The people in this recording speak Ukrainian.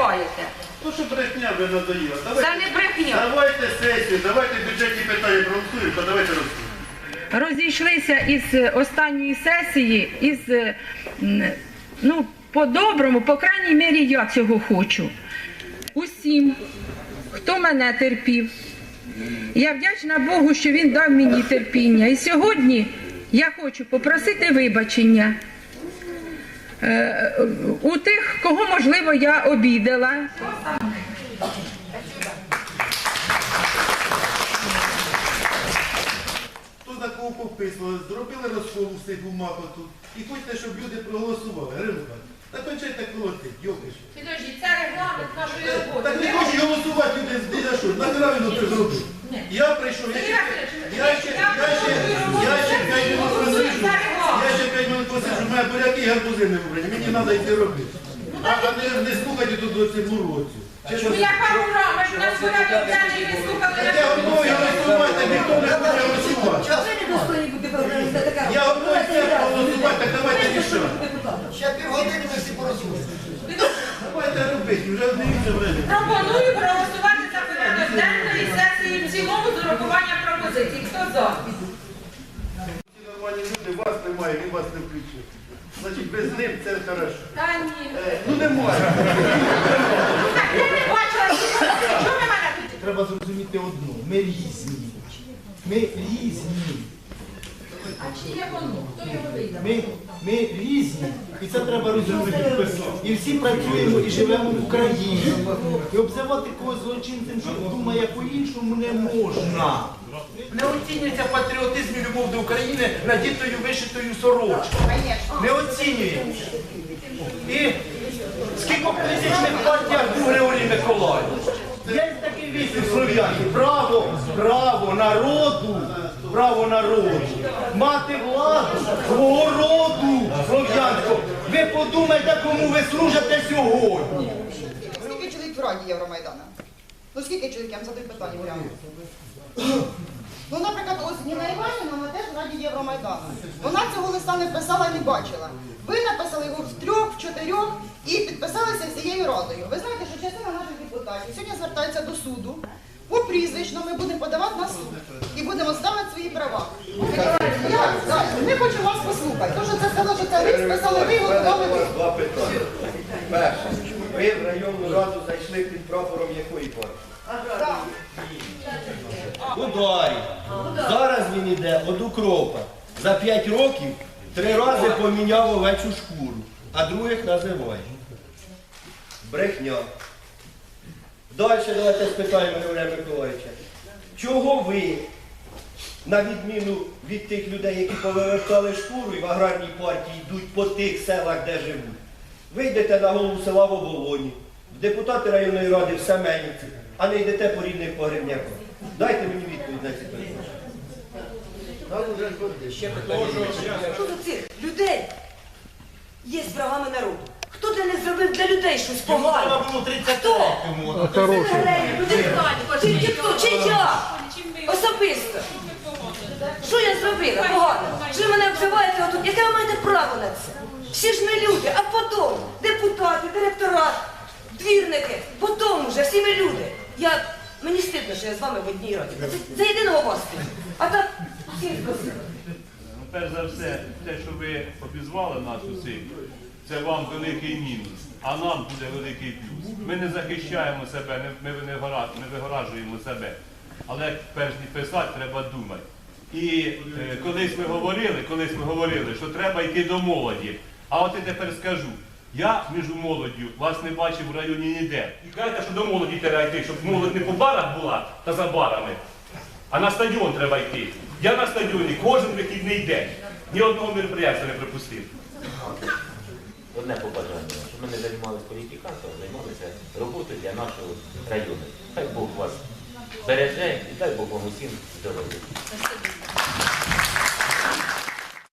зриваєте? То, що брехня ви надоїла. Це не брехня. Давайте сесію, давайте бюджетні питання проголосуємо, то давайте розсудимо. розійшлися із останньої сесії, із ну, по-доброму, по крайній мірі, я цього хочу. Усім, хто мене терпів. Я вдячна Богу, що він дав мені терпіння. І сьогодні я хочу попросити вибачення е, у тих, кого, можливо, я обідала. Хто за кого пописували, зробили розкол у цих бумаг тут. І хочете, щоб люди проголосували. Гринка, та кончайте колотить, йокиш. Підожди, це регламент нашої роботи. Так не хочуть голосувати люди за що. Нахера він це зробив? Я прийшов, я ще, я ще 5 минут посиджу, я ще 5 минут посиджу, в мене буряки і гарбузи не вибрані, мені треба йти робити. А, а не, не слухайте тут до цих муродців. Чи що Ну ми ж слухали я готовий голосувати, ніхто не хоче голосувати. Ви не достойні бути така Я готовий все проголосувати, так давайте рішати. Ще півгодини ми всі порозуміємо. Давайте робити, вже дивіться время. Пропоную проголосувати за порядок денної сесії в цілому з урахуванням пропозицій. Хто за? Ці нормальні люди, вас немає, він вас не включив. Значить, без ним це хорошо. Та ні. Е, Ну немає. Так, я не бачила, що що ви мене тут? Треба зрозуміти одну. Ми різні. Ми різні. А чи є воно? Хто його видав? Ми, ми різні. І це треба розуміти. І всі працюємо і живемо в Україні. І обзивати когось злочинцем, що думає по-іншому, не можна. Не оцінюється патріотизм і любов до України надітою вишитою сорочкою. Не оцінюється. І скільки політичних партіях був Григорій Миколаївич? Є такий вісім слов'янки. Право, право народу, право народу. Мати владу свого роду слов'янського. Ви подумайте, кому ви служите сьогодні. Скільки чоловік в Раді Євромайдана? Ну скільки чоловік, я вам задаю питання. Ну, наприклад, ось Ніна Іванівна, вона теж в Раді Євромайдану. Вона цього листа не писала, не бачила. Ви написали його в трьох, в чотирьох і підписалися всією радою. Ви знаєте, що частина наших депутатів сьогодні звертається до суду. Прізвищно ми будемо подавати на суд і будемо ставити свої права. Я, так, ми хочемо вас послухати. Тому що це сказали, що це ви списали, ви готували ви. Два питання. Перше. Ви в районну раду зайшли під прапором якої партії? Так. Ударі. Зараз він іде од укропа. За 5 років три рази поміняв овечу шкуру, а других називає. Брехня. Далі давайте спитаємо Григорія Миколаївича. Чого ви, на відміну від тих людей, які повертали шкуру і в аграрній партії йдуть по тих селах, де живуть, вийдете на голову села в Оболоні, в депутати районної ради в Семенівці, а не йдете по рідних погребняках? Дайте мені відповідь на ці питання. Що до цих людей є з правами народу? Хто для них зробив для людей щось погане? Треба було 30 Хто? років. Чи ніхто, чи я? Особисто. Що я зробила погано? Що ви мене обзиваєте отут? Яке ви маєте право на це? Всі ж ми люди, а потім депутати, директорат, двірники, потім уже всі ми люди. Я, мені стидно, що я з вами в одній раді. Це, за єдиного вас. стидно. А так всі. Ну, перш за все, те, що ви обізвали нас усіх, це вам великий мінус, а нам буде великий плюс. Ми не захищаємо себе, ми не вигоражуємо себе. Але перш ніж писати, треба думати. І е, колись ми говорили, колись ми говорили, що треба йти до молоді. А от я тепер скажу, я між молоддю вас не бачив в районі ніде. І кажете, що до молоді треба йти, щоб молодь не по барах була та за барами, а на стадіон треба йти. Я на стадіоні кожен вихідний день. Ні одного мероприятия не припустив. Одне побажання, щоб ми не займалися політиканством, а займалися роботою для нашого району. Хай Бог вас береже і дай Бог вам усім здоров'я.